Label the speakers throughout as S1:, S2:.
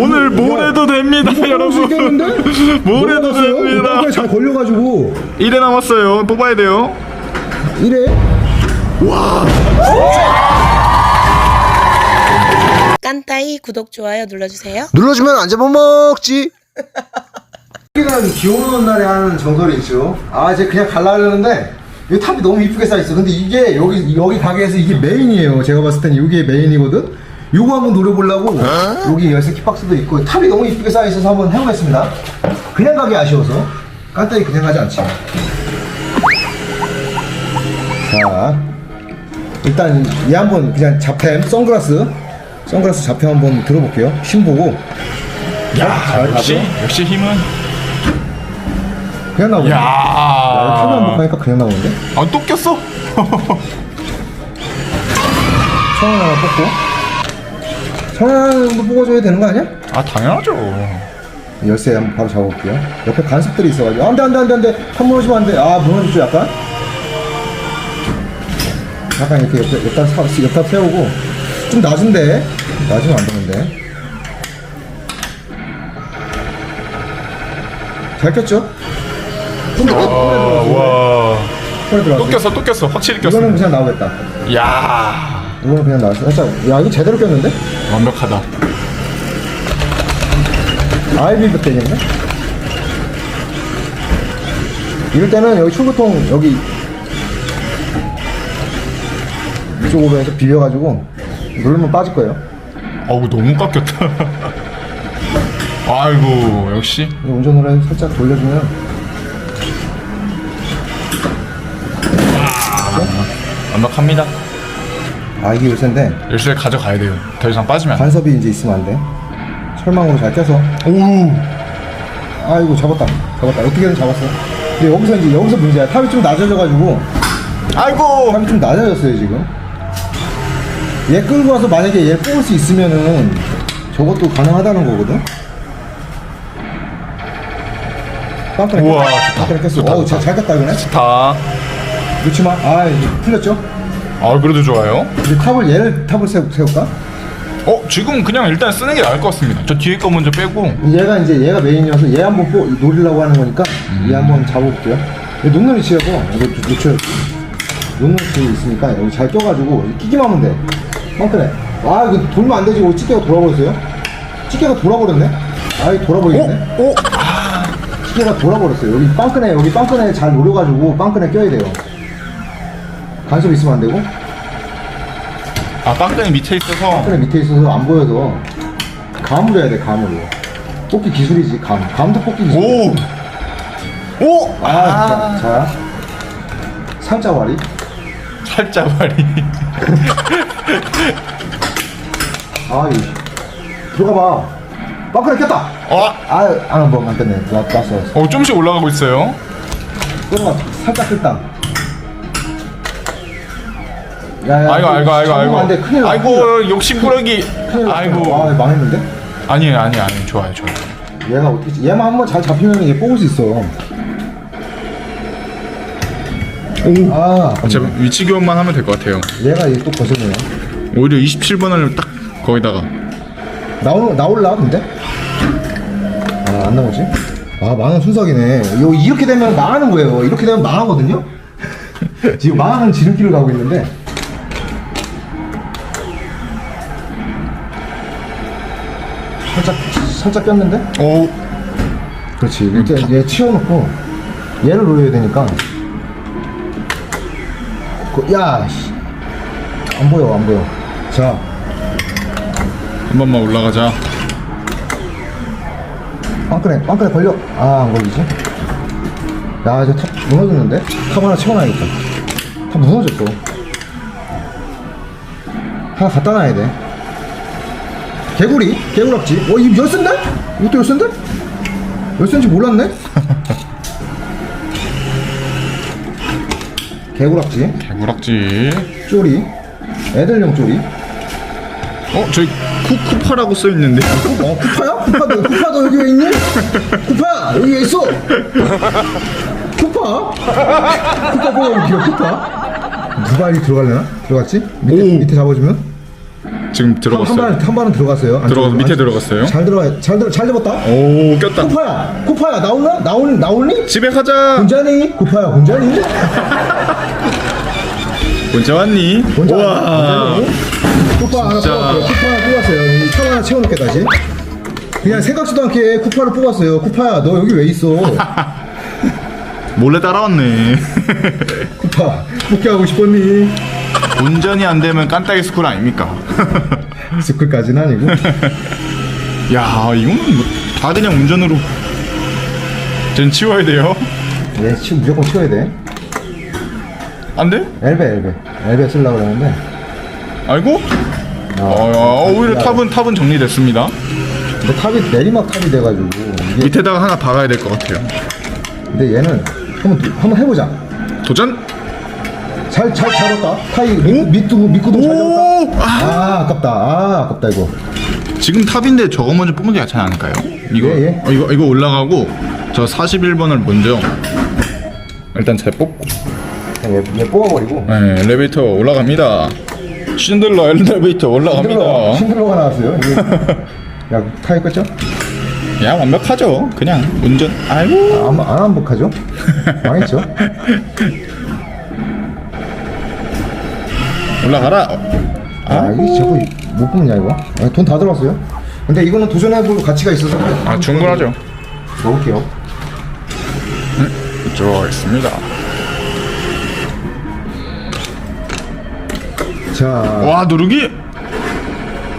S1: 오늘 뭘 해도 됩니다
S2: 수
S1: 여러분
S2: 있겠는데?
S1: 뭘 해도? 됩니다
S2: 잘 걸려가지고
S1: 1회 남았어요 뽑아야 돼요
S2: 이래
S3: 깐따이 구독 좋아요 눌러주세요.
S4: 눌러주면 안 잡아먹지. 여기가 비 오는 날에 하는 정설이 있죠. 아, 이제 그냥 갈라려는데 이 탑이 너무 이쁘게 쌓여 있어. 근데 이게 여기 여기 가게에서 이게 메인이에요. 제가 봤을 땐 이게 메인이거든. 요거 한번 노려보려고 여기 열쇠 키박스도 있고 탑이 너무 이쁘게 쌓여있어서 한번 해보겠습니다. 그냥 가기 아쉬워서 깐따이 그냥 가지 않지. 자, 일단 얘 한번 그냥 잡템 선글라스 선글라스 잡템 한번 들어볼게요. 힘 보고 야잘
S1: 역시? 역시 힘은
S4: 그냥 나오네. 야, 탑을 한번
S1: 야
S4: 가니까 그냥 나오는데?
S1: 아또 꼈어
S4: 성원 하나 뽑고. 하나도 뽑아줘야 되는 거 아니야?
S1: 아 당연하죠
S4: 열쇠 한번 바로 잡아볼게요. 옆에 간섭들이 있어가지고. 안 돼, 안 돼, 안 돼, 안 돼. 탑 무너지면 안 돼. 아, 무너졌죠, 약간? 약간 이렇게 옆에, 옆에, 사- 옆에 세우고. 좀 낮은데? 낮으면 안 되는데. 잘 꼈죠? 좀더
S1: 와
S4: 손에 들어갔어.
S1: 또 꼈어 또 꼈어 확실히 꼈어
S4: 이거는 그냥 나오겠다.
S1: 야
S4: 이거는 그냥 나왔어. 살짝, 야, 이거 제대로 꼈는데?
S1: 완벽하다
S4: 아이비브 때겠네? 이럴 때는 여기 출구통 여기 이쪽으로 해서 비벼가지고 누르면 빠질 거예요.
S1: 어우 너무 깎였다 아이고 역시
S4: 이 운전으로 살짝 돌려주면
S1: 완벽합니다
S4: 아 이게 열쇠인데
S1: 열쇠 가져가야 돼요 더 이상 빠지면 안 돼.
S4: 간섭이 이제 있으면 안 돼. 철망으로 잘 껴서
S1: 오
S4: 아이고 잡았다 잡았다 어떻게든 잡았어. 근데 여기서 이제 여기서 문제야. 탑이 좀 낮아져가지고
S1: 아이고
S4: 탑이 좀 낮아졌어요 지금. 얘 끌고 와서 만약에 얘 뽑을 수 있으면은 저것도 가능하다는 거거든. 빵꾸네.
S1: 우와, 좋다.
S4: 빵꾸네 깼어.
S1: 좋다,
S4: 어우
S1: 좋다.
S4: 잘, 잘 깼다 이거네.
S1: 다
S4: 놓지 마. 아 이제 풀렸죠?
S1: 아 그래도 좋아요
S4: 이제 탑을 얘를 탑을 세우, 세울까?
S1: 어 지금 그냥 일단 쓰는 게 나을 것 같습니다 저 뒤에 거 먼저 빼고
S4: 얘가 이제 얘가 메인이어서 얘 한번 뽑 노리려고 하는 거니까 얘 한번 잡아볼게요. 얘 녹는 위치여서 이거 좀 놓쳐. 위치에 있으니까 여기 잘 껴가지고 끼기만 하면 돼. 빵꾸네. 아 이거 돌면 안 되지. 오 찌개가 돌아버렸어요. 찌개가 돌아버렸네. 아이 돌아버리겠네.
S1: 오
S4: 시계가 돌아버렸어요. 여기 빵끈에 여기 빵끈에 잘 노려가지고 빵끈에 껴야 돼요. 간섭 있으면 안 되고
S1: 아 빵끈이 밑에 있어서
S4: 빵끈에 밑에 있어서 안 보여서 감으로 해야 돼 감으로. 뽑기 기술이지 감. 감도 뽑기 기술.
S1: 오! 오!
S4: 아, 자, 자 살짝 와리.
S1: 살짝 말이
S4: 아, 이 들어가 봐. 빵끈에 꼈다.
S1: 어?
S4: 아, 아, 뭐 안 꼈네. 나 났어.
S1: 어 좀씩 올라가고 있어요
S4: 들어가. 살짝 꼈다. 야, 야,
S1: 아이고 아이고 아이고 아이고
S4: 안 돼. 큰일 나.
S1: 아이고 욕심꾸러기
S4: 나. 큰일 나.
S1: 아이고
S4: 아, 망했는데?
S1: 아니에요 아니에요 아니에요 좋아요 좋아요
S4: 얘가 어떻게 얘만 한번 잘 잡히면 얘 뽑을 수 있어.
S1: 오
S4: 아,
S1: 제가 위치 교환만 하면 될 것 같아요
S4: 얘가 얘 또 거슬리네.
S1: 오히려 27번을 딱 거기다가
S4: 나올 나올라 근데? 아안 나오지? 아 망한 순삭이네. 이렇게 되면 망하는 거예요. 이렇게 되면 망하거든요. 지금 망하는 지름길을 가고 있는데. 살짝 살짝 꼈는데?
S1: 오
S4: 그렇지. 이때 얘 치워놓고 얘를 노려야 되니까. 그, 야, 씨. 안 보여, 안 보여. 자,
S1: 한 번만 올라가자
S4: 빵끈에, 빵끈에 걸려. 아, 안 걸리지? 야, 이제 탑 무너졌는데? 탑 하나 채워놔야겠다. 탑 무너졌어. 하나 갖다 놔야 돼. 개구리? 개구락지? 어, 이 열쇠인데? 이것도 열쇠인데? 열쇠인지 몰랐네? 개구락지,
S1: 개구락지
S4: 쪼리, 애들용 쪼리.
S1: 어 저기 쿠 쿠파라고 써 있는데
S4: 어, 쿠파야? 쿠파, 너, 쿠파 너 여기 왜 있니? 쿠파! 여기 왜 있어? 쿠파? 쿠파 보고 귀여 쿠파? 누가 여기 들어갈려나? 들어갔지? 밑에,
S1: 오.
S4: 밑에 잡아주면?
S1: 지금
S4: 한
S1: 들어갔어요.
S4: 발은 한 발은 들어갔어요.
S1: 들어가서 밑에
S4: 안-
S1: 들어갔어요.
S4: 잘 들어가 잘 들어 잘 잡았다.
S1: 오 꼈다.
S4: 쿠파야 쿠파야 나올나 나올 나올니?
S1: 집에 가자.
S4: 혼자니 쿠파야 혼자니?
S1: 혼자 왔니?
S4: 혼자
S1: 우와.
S4: 혼자니? 쿠파 하나
S1: 진짜.
S4: 뽑았어요. 쿠파 하나 뽑았어요. 이천 하나 채워놓게 다시. 그냥 생각지도 않게 쿠파를 뽑았어요. 쿠파야 너 여기 왜 있어?
S1: 몰래 따라왔네.
S4: 쿠파 뽑기 하고 싶었니?
S1: 운전이 안 되면 깐따기 스쿨 아닙니까?
S4: 스쿨까지는 아니고.
S1: 야 이건 뭐, 다 그냥 운전으로. 전 치워야 돼요.
S4: 얘 치, 무조건 치워야 돼.
S1: 안 돼?
S4: 엘베 엘베 엘베 쓰려고 그랬는데.
S1: 아이고.
S4: 아,
S1: 어, 오히려 탑은 탑은 정리됐습니다.
S4: 근데 탑이 내리막 탑이 돼가지고 이게
S1: 밑에다가 하나 박아야 될 것 같아요.
S4: 근데 얘는 한번 한번 해보자.
S1: 도전.
S4: 잘 잘 잡았다. 타이 밑- 밑도 밑구도 잘
S1: 오!
S4: 잡았다. 아 아깝다. 아 아깝다 이거.
S1: 지금 탑인데 저거 먼저 뽑는 게 낫지 않을까요? 이거
S4: 예, 예.
S1: 어, 이거 이거 올라가고 저 41번을 먼저 일단 잘 뽑고
S4: 얘, 얘 뽑아버리고.
S1: 네, 엘리베이터 올라갑니다. 신들러 엘리베이터. 올라갑니다.
S4: 힘들어가 나왔어요. 이게. 야 타이 껐죠?
S1: 야 완벽하죠. 그냥 운전. 아이고.
S4: 안, 안 완벽하죠? 망했죠?
S1: 올라가라.
S4: 아 이게 자꾸 못 뽑냐 이거? 돈다 들어왔어요. 근데 이거는 도전해볼 가치가 있어서.
S1: 아 충분하죠.
S4: 먹을게요.
S1: 좋아했습니다.
S4: 자
S1: 와 누르기.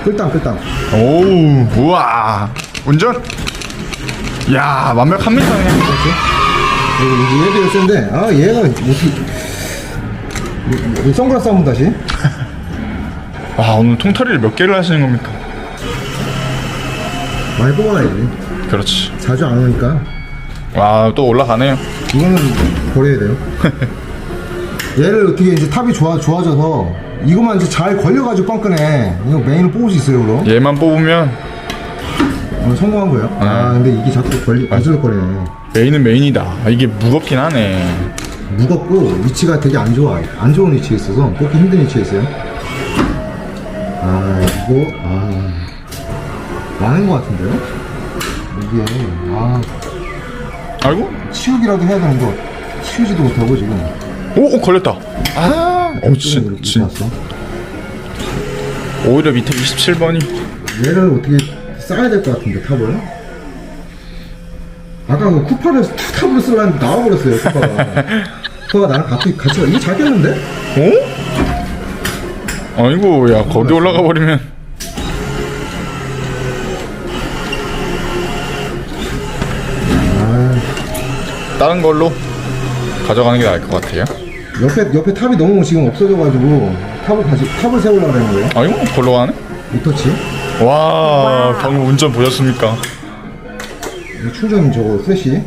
S4: 끌당 끌당.
S1: 오우 우와 운전. 야 완벽합니다 그냥.
S4: 얘- 얘도 열쇠인데 아 얘가 어떻게 이- 이 선글라스 한 번 다시
S1: 와 오늘 통털이를 몇 개를 하시는 겁니까?
S4: 많이 뽑아가야지
S1: 그렇지.
S4: 자주 안 오니까
S1: 와 또 올라가네요.
S4: 이거는 버려야 돼요 얘를 어떻게 이제 탑이 좋아, 좋아져서 이것만 이제 잘 걸려가지고 빵끄네 이거 메인을 뽑을 수 있어요 그럼
S1: 얘만 뽑으면
S4: 오늘 성공한 거예요 아 근데 이게 자꾸 걸리 안슬렁거리네
S1: 메인은 메인이다. 아, 이게 무겁긴 하네.
S4: 무겁고 위치가 되게 안 좋아. 안 좋은 위치에 있어서 뽑기 힘든 위치에 있어요. 아 이거 아. 망한 것 같은데요? 이게 아.
S1: 아이고.
S4: 치우기라도 해야 되는데 치우지도 못하고 지금.
S1: 오, 오 걸렸다. 아, 어, 진, 진. 오히려 밑에 27번이.
S4: 얘를 어떻게 쌓아야 될 것 같은데 탑을? 아까 그 쿠파를 탑으로 쓰려는데 나와버렸어요 쿠파가 쿠파가 나랑 같이 같이 가- 이거 잘 깼는데?
S1: 어? 아이고, 야, 거기 올라가 버리면. 다른 걸로 가져가는 게 나을 것 같아요.
S4: 옆에 옆에 탑이 너무 지금 없어져가지고 탑을 다시 탑을 세우려고 하는 거예요
S1: 아이고, 걸로 가네?
S4: 리터치
S1: 와, 방금 운전 보셨습니까?
S4: 이 충전 저거 슬래시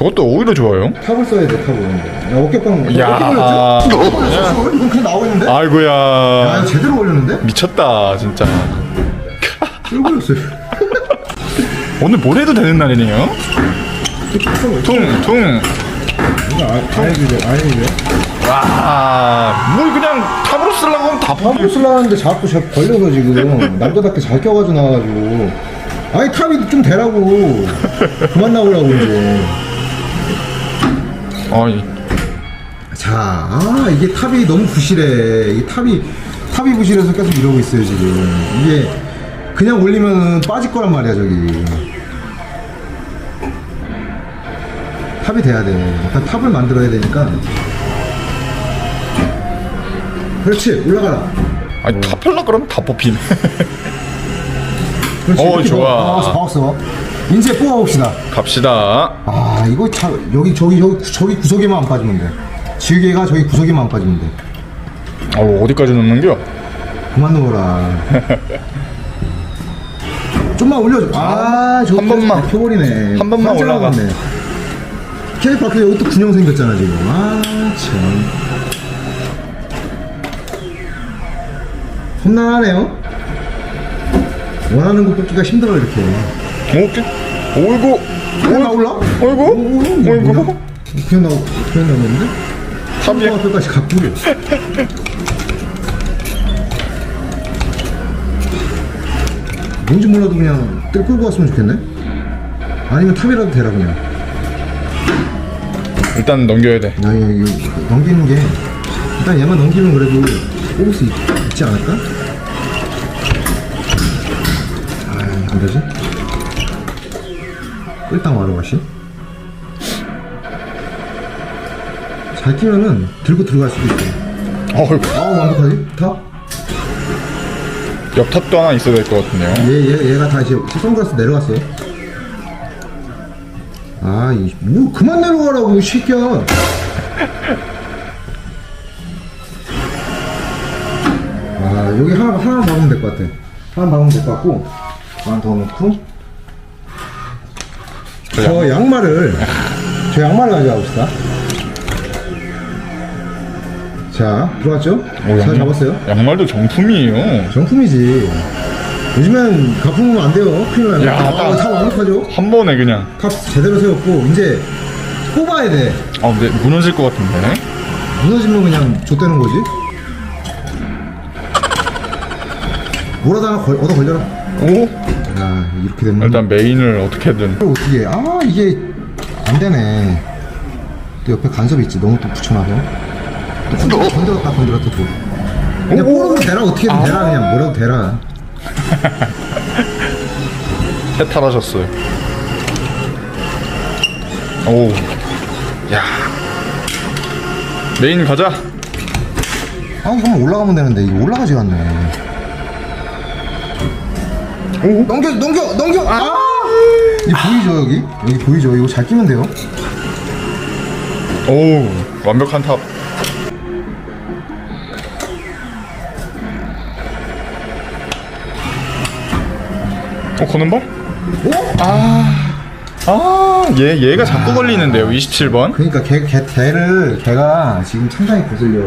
S1: 저것도 오히려 좋아요.
S4: 탑을 써야 돼 탑을 야 어깨빵
S1: 야.
S4: 어깨? 어깨 걸렸어 이건 그냥? 아
S1: 아이고야.
S4: 이거 제대로 걸렸는데?
S1: 미쳤다, 진짜.
S4: 끌 걸렸어요
S1: 오늘 뭘 해도 되는 날이네요. 퉁, 퉁.
S4: 이거 아, 아니죠 아니죠
S1: 와, 뭘 그냥 탑으로 쓰려고 하면 다
S4: 탑을 쓰려고 하는데 자꾸 저 걸려서 지금 남자답게 잘 껴가지고 나와가지고 아니 탑이 좀 되라고 그만 나오려고 이제
S1: 어이.
S4: 자, 아 이게 탑이 너무 부실해. 이 탑이 탑이 부실해서 계속 이러고 있어요 지금. 이게 그냥 올리면 빠질 거란 말이야 저기. 탑이 돼야 돼. 일단 탑을 만들어야 되니까. 그렇지 올라가라.
S1: 아니, 탑 펠라 그러면 다 뽑히네.
S4: 그렇지.
S1: 어,
S4: 이렇게
S1: 좋아.
S4: 박았어, 박았어. 이제 뽑아봅시다.
S1: 갑시다.
S4: 아 이거 참 여기 저기 저기 저기 구석에만 안 빠지면 돼. 지우개가 저기 구석에만 안 빠지면 돼.
S1: 어, 어디까지 넣는겨?
S4: 그만 넣어라. 좀만 올려줘. 아,
S1: 저한 번만.
S4: 펴버리네.
S1: 한 번만 올라가.
S4: 케이크 앞에 여기 또 군형 생겼잖아 지금. 아 참. 험난하네요. 원하는 거 뽑기가 힘들어 이렇게.
S1: 오케이. 오이고.
S4: 그냥 나올라?
S1: 어이구.
S4: 오, 이거
S1: 어이구.
S4: 뭐야? 그냥 나오 그냥 나오는데?
S1: 탑이.
S4: 한 앞에까지 갖고. 뭔지 몰라도 그냥 뜰 끌고 왔으면 좋겠네 아니면 탑이라도 되라 그냥
S1: 일단 넘겨야 돼.
S4: 야, 야, 이거 넘기는 게 일단 얘만 넘기면 그래도 뽑을 수 있, 지 않을까? 아, 안 되지? 일단 와라 맛이 잘 끼면은 들고 들어갈 수도 있어
S1: 어휴,
S4: 아우 완벽하지? 탑?
S1: 옆탑도 하나 있어야 될 것 같은데요.
S4: 얘, 얘, 얘가 다 이제 선글라스 내려갔어요 아, 이, 뭐, 그만 내려가라고, 이 새끼야. 아, 여기 하나, 하나 박으면 될 것 같아. 하나 박으면 될 것 같고, 하나 더 넣고. 저 양말을, 저 양말을 가져가 봅시다. 자, 들어왔죠?
S1: 오,
S4: 잘 잡았어요?
S1: 양말도 정품이에요.
S4: 정품이지. 요즘엔 가품하면 안 돼요. 큰일 나요.
S1: 야,
S4: 아,
S1: 딱-
S4: 다 완벽하죠?
S1: 한 번에 그냥.
S4: 탑 제대로 세웠고, 이제 뽑아야 돼.
S1: 아, 근데 무너질 것 같은데.
S4: 무너지면 그냥 좆되는 거지. 뭐라도 하나 걸, 얻어 걸려라.
S1: 오,
S4: 야, 이렇게 되면.
S1: 일단 메인을 어떻게든.
S4: 이걸 어떻게 해. 아, 이게 안 되네. 또 옆에 간섭이 있지. 너무 또 붙여놔서. 또 건드려, 건드렸다, 건드렸다, 또. 그냥 뽀르면 되라, 어떻게든 되라, 그냥 뭐라도 되라.
S1: 해탈하셨어요. 오, 야. 메인 가자.
S4: 아, 이거만 올라가면 되는데, 이거 올라가지가 않네.
S1: 오,
S4: 넘겨, 넘겨, 넘겨! 아! 이 보이죠, 여기? 여기 보이죠? 이거 잘 끼면 돼요.
S1: 오, 완벽한 탑. 어, 거는 발?
S4: 오?
S1: 아, 얘, 얘가 자꾸 걸리는데요, 27번.
S4: 그러니까 걔, 걔, 걔를, 걔가 지금 상당히 거슬려.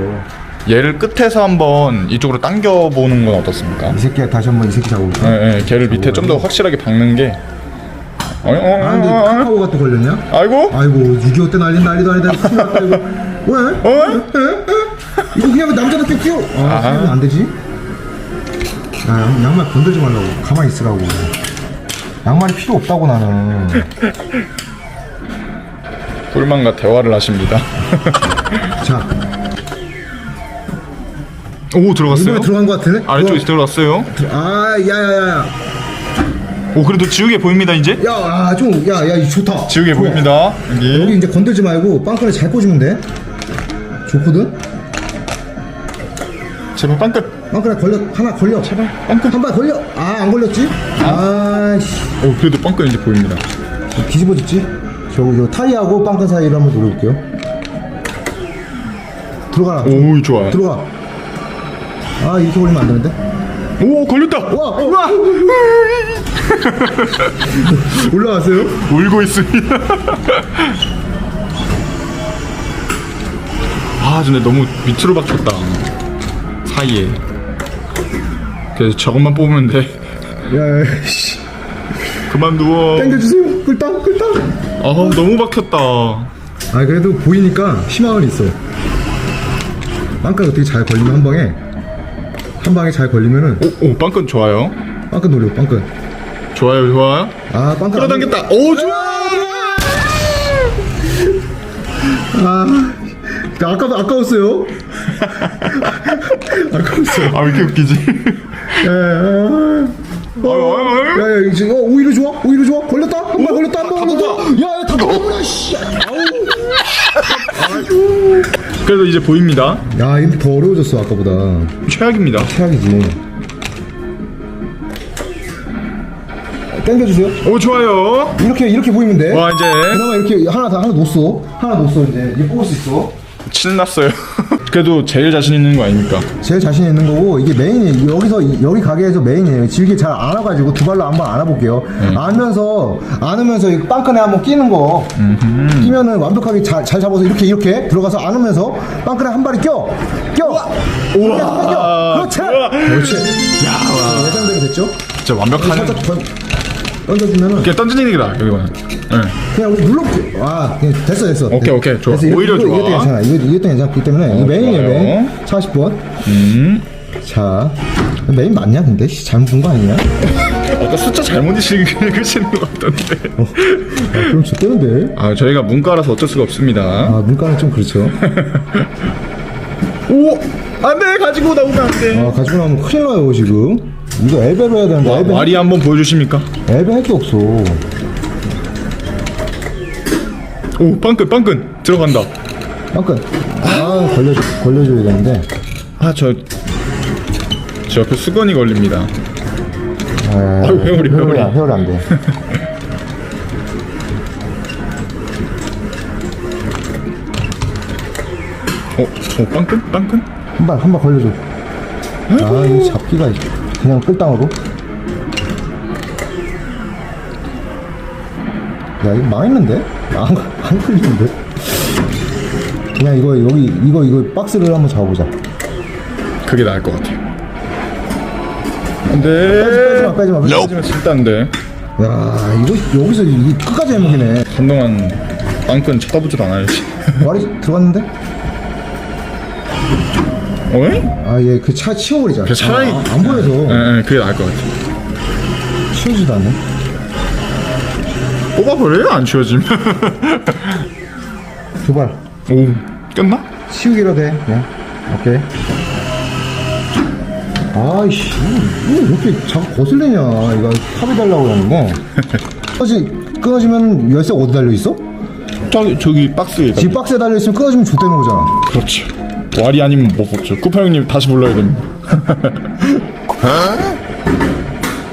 S1: 얘를 끝에서 한번 이쪽으로 당겨 보는 건 어떻습니까?
S4: 이 새끼가 다시 한번 이 새끼 잡아볼까?
S1: 예, 예, 걔를 밑에 좀 더 확실하게 박는 게. 어, 어, 어,
S4: 아, 근데
S1: 어.
S4: 카카오가 또 걸렸냐?
S1: 아 이고,
S4: 아이고, 6.25때 난리 난리도 아니다. 큰일 났다, 이거. 왜?
S1: 어?
S4: 에? 에? 이거 그냥 남자답게 끼워. 아, 끼우면 안 되지? 야, 양말 건들지 말라고. 가만히 있으라고. 양말이 필요 없다고 나는.
S1: 꿀만과 대화를 하십니다.
S4: 자,
S1: 오, 들어갔어요?
S4: 이번에 들어간 것 같으네?
S1: 아래쪽에 들어갔어요.
S4: 아, 야, 야, 야.
S1: 오, 그래도 지우개 보입니다, 이제?
S4: 야, 아, 좀, 야, 야, 이거 좋다.
S1: 지우개
S4: 좋아.
S1: 보입니다.
S4: 여기
S1: 여기.
S4: 이제 건들지 말고 빵끈에 잘 꽂으면 돼. 좋거든?
S1: 제발 빵끝.
S4: 빵끈에 걸려, 하나 걸려. 제발.
S1: 빵끈.
S4: 한발 걸려. 아, 안 걸렸지? 아, 씨.
S1: 오, 그래도 빵끝 이제 보입니다.
S4: 뒤집어졌지? 저거, 저 타이하고 빵끈 사이를 한번 노려볼게요. 들어가라.
S1: 오, 좋아요.
S4: 들어가. 아, 이렇게 걸리면 안 되는데?
S1: 오, 걸렸다.
S4: 와, 와! 올라왔어요?
S1: 울고 있습니다. 아, 근데 너무 밑으로 박혔다. 사이에. 그래서 저것만 뽑으면 돼.
S4: 야, 야, 씨.
S1: 그만 누워.
S4: 당겨주세요. 꿀당, 꿀당.
S1: 아, 너무 박혔다.
S4: 아, 그래도 보이니까 희망은 있어. 빵끈 어떻게 잘 걸리면 한 방에, 한 방에 잘 걸리면은,
S1: 오, 오, 빵끈 좋아요.
S4: 빵끈 노려, 빵끈.
S1: 좋아요, 좋아요.
S4: 아, 빵끈. 안
S1: 끌어당겼다. 오, 좋아.
S4: 아, 아까 아까웠어요. 아까웠어요.
S1: 아, 왜 이렇게 웃기지?
S4: 예, 아.
S1: 아유, 아유, 아유.
S4: 야, 야, 이제 어, 오히려 좋아, 오히려 좋아. 걸렸다, 한번 걸렸다, 한번 걸렸다. 야, 야, 다 걸려, 씨. 아우.
S1: 그래도 이제 보입니다.
S4: 야, 이거 더 어려워졌어 아까보다.
S1: 최악입니다.
S4: 최악이지. 당겨주세요.
S1: 오, 좋아요.
S4: 이렇게 이렇게 보이면 돼.
S1: 와, 이제
S4: 그나마 이렇게 하나 다 하나 놓았어. 하나 놓았어 이제 이제 뽑을 수 있어.
S1: 신났어요. 그래도 제일 자신 있는 거 아닙니까?
S4: 제일 자신 있는 거고 이게 메인이 여기서 이- 여기 가게에서 메인이에요. 질게 잘 안아가지고 두 발로 한번 안아볼게요. 안면서 안으면서 이 빵끈에 한번 끼는 거 끼면은 완벽하게 잘, 잘 잡아서 이렇게 이렇게 들어가서 안으면서 빵끈에 한 발이 껴 껴. 우와. 그렇지. 그렇지. 야 예상대로 됐죠?
S1: 진짜 완벽한.
S4: 살짝 던, 던져주면은
S1: 그냥 던지는 게 나아, 여기는. 네.
S4: 그냥 우리 눌러볼게. 아, 그냥 됐어, 됐어.
S1: 오케이, 오케이, 좋아.
S4: 됐어, 이거-
S1: 오히려
S4: 이거,
S1: 좋아.
S4: 이것도 괜찮아. 이거, 이것도 괜찮아. 그렇기 때문에 이거 메인이에요,
S1: 좋아요.
S4: 메인. 40번.
S1: 음.
S4: 자, 메인 맞냐, 근데? 씨, 잘못 본 거 아니냐?
S1: 아까 숫자 잘못 읽으시는 것 같던데.
S4: 아, 그럼 좋대는데.
S1: 아 저희가 문과라서 어쩔 수가 없습니다.
S4: 아, 문과는 좀 그렇죠.
S1: 오! 안돼 가지고 나오면 안돼.
S4: 아, 가지고 나면 큰일 나요, 지금. 이거 엘베로 해야 되는데, 엘베,
S1: 와리 한번 보여주십니까?
S4: 엘베 할 게 없어.
S1: 오 빵끈 빵끈 들어간다.
S4: 잠깐. 아, 걸려줘, 걸려줘야 되는데.
S1: 아저 저 옆에 수건이 걸립니다.
S4: 아,
S1: 아유, 회오리, 회오리.
S4: 회오리 안 돼.
S1: 어, 어 빵끈 빵끈?
S4: 한 발, 한 발 걸려줘. 아, 이 잡기가 그냥 끌당으로. 야, 이거 망했는데? 안, 안 걸리는데? 그냥 이거, 여기, 이거, 이거 박스를 한번 잡아보자.
S1: 그게 나을 것.
S4: 빼지
S1: 안돼.
S4: 마, 빼지 마, 빼지 마.
S1: 하지만 진짜 안돼.
S4: 야, 이거, 여기서 이 끝까지 해먹이네.
S1: 한동안 빵끈 쳐다보지도 않아야지.
S4: 말이 들어갔는데?
S1: 어이?
S4: 아, 얘그차 치워버리자.
S1: 그 차라리-
S4: 아, 안 보여서
S1: 예, 예, 그게 나을 것 같아.
S4: 치우지도 않네.
S1: 뽑아버려요? 안 치워지면.
S4: 두 발.
S1: 오, 꼈나?
S4: 치우기로 돼. 그냥. 오케이. 아이씨, 이거 왜 이렇게 자꾸 거슬리냐. 이거 탑이 달라고 그러는데. 끊어지, 끊어지면 열쇠 어디 달려있어?
S1: 저기, 저기 박스에.
S4: 집 박스에 달려있으면 끊어지면 좆되는 거잖아.
S1: 그렇죠. 와리 아니면 못 뽑죠. 쿠파 형님 다시 불러야 됩니다.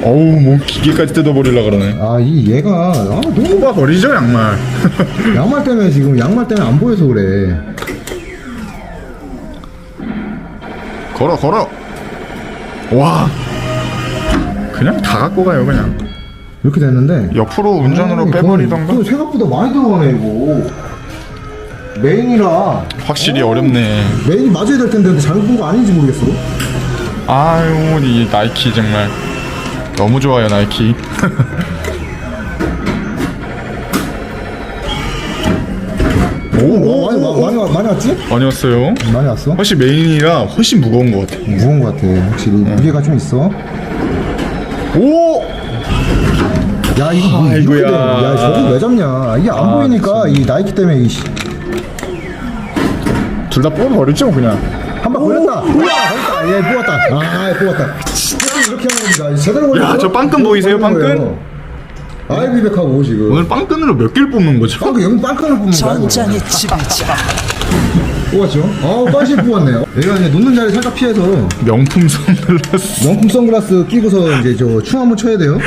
S1: 어우, 뭐 기계까지 뜯어버리려 그러네.
S4: 아, 이 얘가, 아, 너무
S1: 뽑아 버리죠, 양말.
S4: 양말 때문에 지금, 양말 때문에 안 보여서 그래.
S1: 걸어, 걸어. 와. 그냥 다 갖고 가요, 그냥.
S4: 이렇게 됐는데.
S1: 옆으로 운전으로
S4: 아니,
S1: 빼버리던가.
S4: 그건 생각보다 많이 들어가네, 이거. 메인이라.
S1: 확실히 어렵네.
S4: 메인이 맞아야 될 텐데, 근데 잘못 본 거 아닌지 모르겠어.
S1: 아유, 이 나이키 정말. 너무 좋아요, 나이키.
S4: 오, 많이, 많이, 많이, 많이 왔지?
S1: 많이 왔어요.
S4: 많이 왔어?
S1: 훨씬 메인이라 훨씬 무거운 것 같아.
S4: 무거운 것 같아. 확실히 무게가 좀 있어.
S1: 오!
S4: 야 이거 뭐
S1: 아이고야.
S4: 돼. 야 저거 왜 잡냐? 이게 안
S1: 아,
S4: 보이니까 이 나이키 때문에 이 씨.
S1: 둘 다 뽑아버리죠, 그냥.
S4: 한 방 걸렸다. 우와 걸렸다. 얘 뽑았다. 아 뽑았다. 이렇게 하는 겁니다. 제대로 걸렸어.
S1: 야, 저 빵끈 보이세요, 빵끈?
S4: 아이비 백하고 지금.
S1: 오늘 빵끈으로 몇 개를 뽑는 거죠?
S4: 빵끈 빵끈을 뽑는 거야.
S5: 전장의 지배자
S4: 뽑았죠? 아우 빠시 뽑았네요. 얘가 이제 놓는 자리 살짝 피해서
S1: 명품 선글라스.
S4: 명품 선글라스 끼고서 이제 저 춤 한번 춰야 돼요.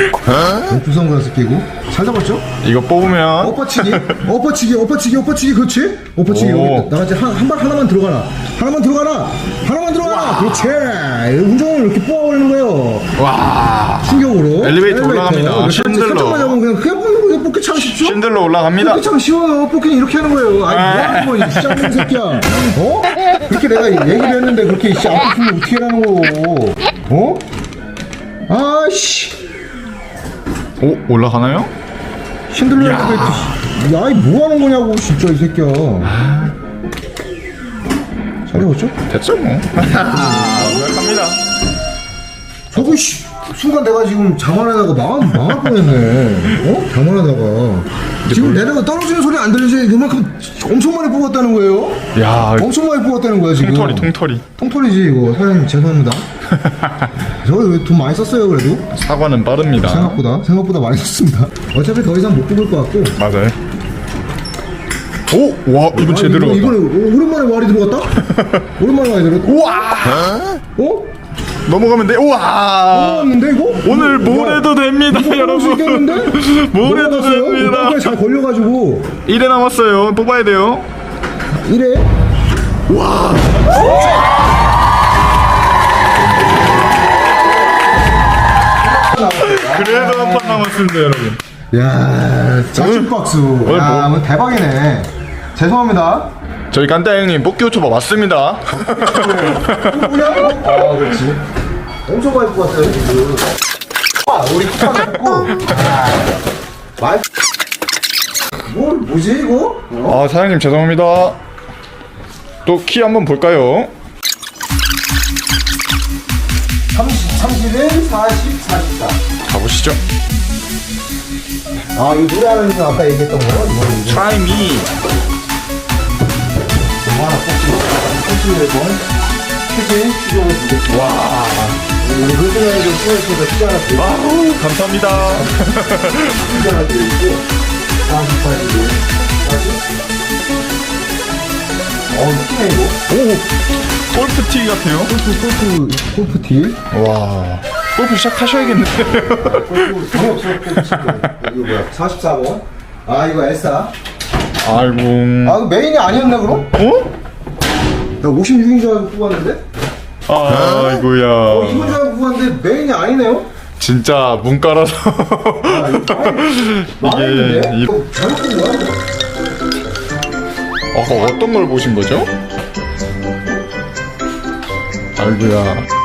S4: 명품 선글라스 끼고 잘 잡았죠?
S1: 이거 뽑으면
S4: 엎어치기, 엎어치기, 엎어치기, 엎어치기, 그렇지? 엎어치기,
S1: 오.
S4: 여기 나같이 한, 한발 하나만 들어가라. 하나만 들어가라. 하나만 들어가라. 그렇지. 운전을 이렇게 뽑아버리는 거예요.
S1: 와
S4: 충격으로.
S1: 엘리베이터 올라갑니다. 신들러.
S4: 살짝만 잡으면 그냥 그냥 뽑기 참 쉽죠?
S1: 신들러 올라갑니다.
S4: 뽑기 참 쉬워요. 뽑기는 이렇게 하는 거예요. 아니, 뭐 하는 거야, 이 시장님 새끼야. 어? 그렇게 내가 얘기를 했는데 그렇게 씨, 안 뽑히면 어떻게 하는 거고. 어? 아씨.
S1: 오 올라가나요?
S4: 신들러 엘리베이터. 씨. 야, 이뭐 하는 거냐고, 진짜 이 새끼야. 잘 잡았죠?
S1: 됐죠 뭐. 완벽합니다.
S4: 저거 씨 순간 내가 지금 장안에다가 망 망할 뻔했네. 어? 장안에다가 지금 내려가 떨어지는 소리 안 들리지? 그만큼 엄청 많이 뽑았다는 거예요.
S1: 야
S4: 엄청 많이 뽑았다는 거야 지금.
S1: 통털이 통털이.
S4: 통털이지 이거 사장님 죄송합니다. 저돈 많이 썼어요 그래도
S1: 사과는 빠릅니다.
S4: 생각보다 생각보다 많이 썼습니다. 어차피 더 이상 못 뽑을 것 같고.
S1: 맞아요. 오, 와 이건
S4: 아,
S1: 제대로.
S4: 이번에 오랜만에 말이 들어갔다? 오랜만에 말이 들어갔다.
S1: 우와
S4: 어?
S1: 넘어가면 돼. 우와
S4: 뽑았는데 이거?
S1: 오늘 뭘 해도 됩니다,
S4: 이거 뽑을 수 있겠는데?
S1: 여러분. 뭘 해도
S4: 넘어갔어요?
S1: 됩니다.
S4: 이거 잘 걸려가지고
S1: 1회 남았어요. 뽑아야 돼요.
S4: 이래
S1: 그래도 한 판 남았습니다, 여러분.
S4: 야, 자축 박수.
S1: 오늘
S4: 야,
S1: 뭐-
S4: 뭐 대박이네. 죄송합니다.
S1: 저희 깐따 형님 뽑기 오초바 왔습니다.
S4: 뭐냐? 아, 그렇지. 엄청 많이 뽑았어요, 지금. 아, 우리 뽑고. 말. 뭘, 뭐지, 이거? 어?
S1: 아 사장님 죄송합니다. 또 키 한번 볼까요?
S4: 30, 31, 40, 44.
S1: 가보시죠.
S4: 아, 이 노래하는 거 아까 얘기했던 거?
S1: Try me.
S4: 뭐 하나 뽑지. 뽑지 앨범. 퀴즈, 퀴즈로 두개
S1: 와.
S4: 우리 흑인에도 수고했으니까 하나 드리고,
S1: 아우 감사합니다.
S4: 퀴즈 하나 드리고, 48개. 어, 이쁘네, 이거.
S1: 오 골프티 같아요.
S4: 골프, 골프, 골프티.
S1: 와 골프 시작하셔야겠는데.
S4: 골프, 전혀 없어, 골프. 이거 뭐야, 44번. 아, 이거 엘사.
S1: 아이고.
S4: 아, 그 메인이 아니었나, 그럼?
S1: 어?
S4: 나 56인 줄 알고 뽑았는데? 어,
S1: 아이고야.
S4: 이건 줄 알고 뽑았는데 메인이 아니네요?
S1: 진짜 문과라서.
S4: 아, 이거 많이, 많이
S1: 이-
S4: 이거 잘못 본 거야?
S1: 어, 어떤 걸 보신 거죠? 아이고야.